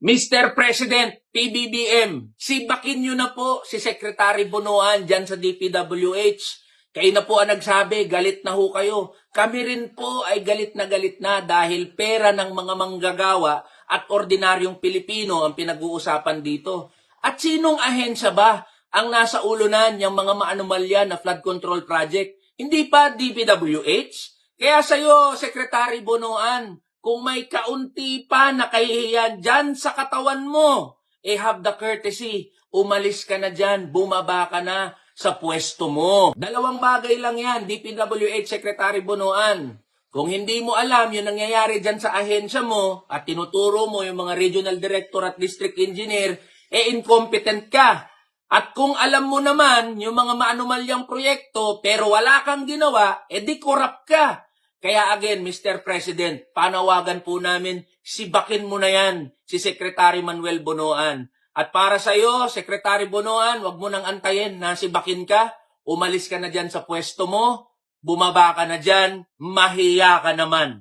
Mr. President, PBBM, sibakin nyo na po si Secretary Bonoan dyan sa DPWH. Kayo na po ang nagsabi, galit na ho kayo. Kami rin po ay galit na galit na dahil pera ng mga manggagawa at ordinaryong Pilipino ang pinag-uusapan dito. At sinong ahensya ba ang nasa ulunan ng mga maanumalya na flood control project? Hindi pa DPWH? Kaya sa'yo, Secretary Bonoan, kung may kaunti pa na kahihiyan dyan sa katawan mo, eh have the courtesy, umalis ka na dyan, bumaba ka na sa pwesto mo. Dalawang bagay lang yan, DPWH Secretary Bonoan. Kung hindi mo alam yung nangyayari dyan sa ahensya mo at tinuturo mo yung mga regional director at district engineer, eh incompetent ka. At kung alam mo naman yung mga maanumalyang proyekto pero wala kang ginawa, eh di corrupt ka. Kaya again, Mr. President, panawagan po namin, sibakin mo na yan si Secretary Manuel Bonoan. At para sa iyo, Secretary Bonoan, wag mo nang antayin na sibakin ka, umalis ka na dyan sa pwesto mo, bumaba ka na dyan, mahiya ka naman.